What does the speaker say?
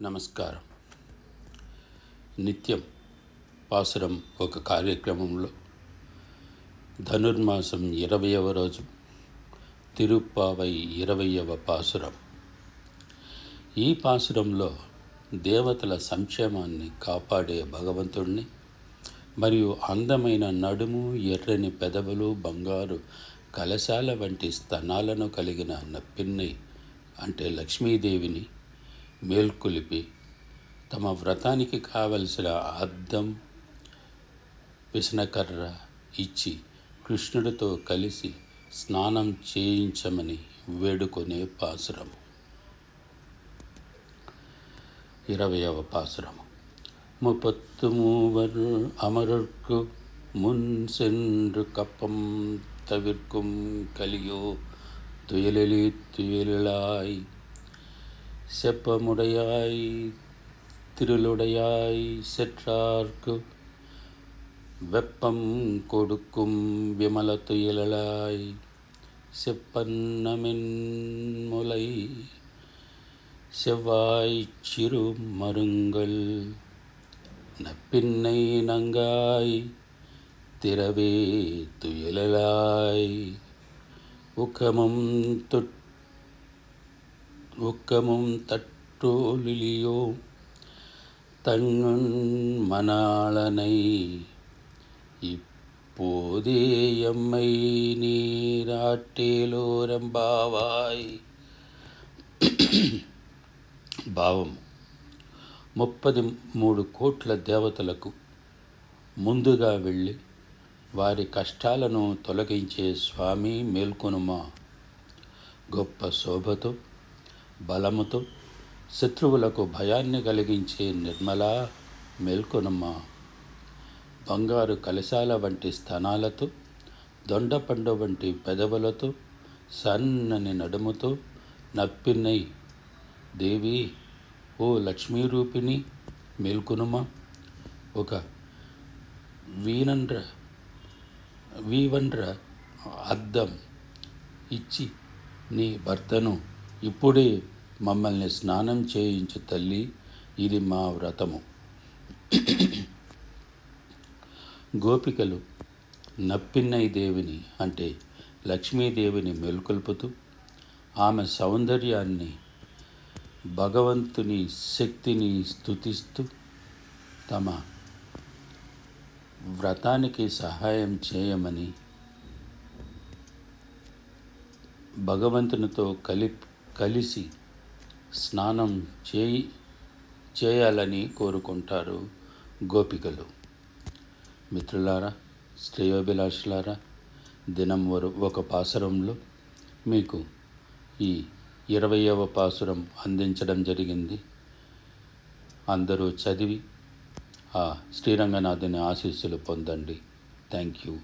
నమస్కారం. నిత్యం పాసురం ఒక కార్యక్రమంలో ధనుర్మాసం ఇరవయవ రోజు తిరుప్పావై ఇరవయవ పాసురం ఈ పాసురంలో దేవతల సంక్షేమాన్ని కాపాడే భగవంతుణ్ణి మరియు అందమైన నడుము ఎర్రని పెదవులు బంగారు కలశాల వంటి స్తనాలను కలిగిన నప్పిన్నై అంటే లక్ష్మీదేవిని మేల్కొలిపి తమ వ్రతానికి కావలసిన అద్దం పిసనకర్ర ఇచ్చి కృష్ణుడితో కలిసి స్నానం చేయించమని వేడుకొనే పాసురము ఇరవయవ పాసురము முப்பத்து மூவர் அமரர்க்கு முன் சென்று கப்பம் தவிர்க்கும் கலியோ துயலெளி துயலாய் செப்பமுடையாய் திருளுடையாய் செற்றார்க்கு வெப்பம் கொடுக்கும் விமல துயலாய் செப்பன்னமென் முலை செவ்வாய் சிறு மருங்கள் நப்பின்னை நங்காய் திரவே துயலாய். உக்கமும் தொட் உக்கமும் தட்டோலியோ தங்கன் மணாளனை இப்போதே எம்மை நீராட்டேலோரம்பாவாய் భావం ముప్పది మూడు కోట్ల దేవతలకు ముందుగా వెళ్ళి వారి కష్టాలను తొలగించే స్వామి మేల్కొనుమా గొప్ప శోభతో బలముతో శత్రువులకు భయాన్ని కలిగించే నిర్మల మేల్కొనమ్మ. బంగారు కలశాల వంటి స్థానాలతో దొండపండు వంటి పెదవులతో సన్నని నడుముతో నప్పినై దేవి ఓ లక్ష్మీ రూపిణి మేల్కొనుమా. ఒక వీనండ్ర వీవండ్ర అద్దం ఇచ్చి నీ భర్తను ఇప్పుడే మమ్మల్ని స్నానం చేయించు తల్లి ఇది మా వ్రతము. గోపికలు నప్పిన్నై దేవిని అంటే లక్ష్మీదేవిని మెలుకొల్పుతూ ఆమె సౌందర్యాన్ని భగవంతుని శక్తిని స్థుతిస్తూ తమ వ్రతానికి సహాయం చేయమని భగవంతునితో కలిపి కలిసి స్నానం చేయి చేయాలని కోరుకుంటారు గోపికలు. మిత్రులారా శ్రేయోభిలాషులారా దినం వరు ఒక పాసురంలో మీకు ఈ ఇరవయవ పాసురం అందించడం జరిగింది. అందరూ చదివి ఆ శ్రీరంగనాథుని ఆశీస్సులు పొందండి. Thank you.